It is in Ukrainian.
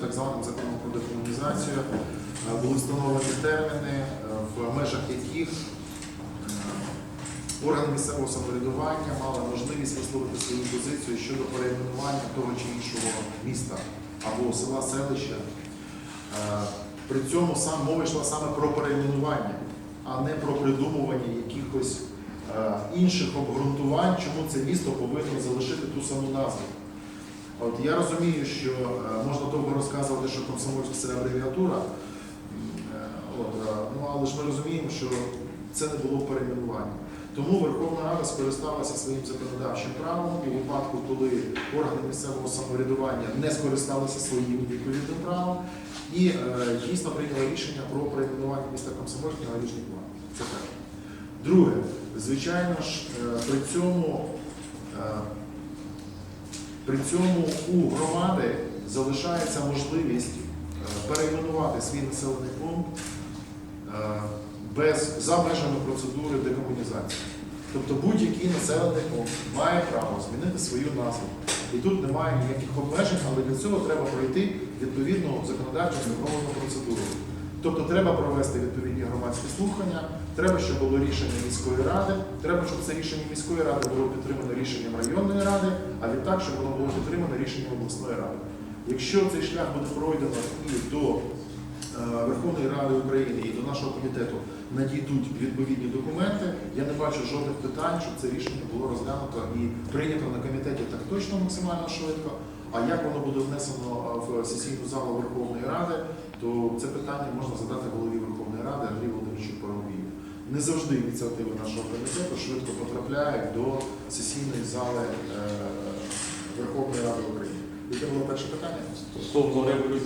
так званим законом про декомунізацію, е, були встановлені терміни, е, в межах яких е, органи місцевого самоврядування мали можливість висловити свою позицію щодо перейменування того чи іншого міста або села, селища. При цьому сам мова йшла саме про перейменування, а не про придумування якихось інших обґрунтувань, чому це місто повинно залишити ту саму назву. От я розумію, що е, можна довго розказувати, що комсомольська це абревіатура, е, от, е, ну, але ж ми розуміємо, що це не було перейменування. Тому Верховна Рада скористалася своїм законодавчим правом у випадку, коли органи місцевого самоврядування не скористалися своїм відповідним правом і е, дійсно прийняли рішення про перейменування міста Комсомольськ на Ріжний план. Це перше. Друге, звичайно ж, при цьому, е, при цьому у громади залишається можливість е, перейменувати свій населений пункт е, без за межами процедури декомунізації. Тобто будь-який населений пункт має право змінити свою назву. І тут немає ніяких обмежень, але для цього треба пройти відповідну законодавчу законну процедуру. Тобто треба провести відповідні громадські слухання, треба, щоб було рішення міської ради, треба, щоб це рішення міської ради було підтримано рішенням районної ради, а відтак, щоб воно було підтримано рішенням обласної ради. Якщо цей шлях буде пройдено і до е, Верховної Ради України і до нашого комітету надійдуть відповідні документи, я не бачу жодних питань, щоб це рішення було розглянуто і прийнято на комітеті так точно максимально швидко. А як воно буде внесено е, в сесійну залу Верховної Ради, то це питання можна задати голові Верховної Ради Андрію. Не завжди ініціативи нашого комітету швидко потрапляють до сесійної зали е, Верховної Ради України. Яке було перше питання? Стосовно революції.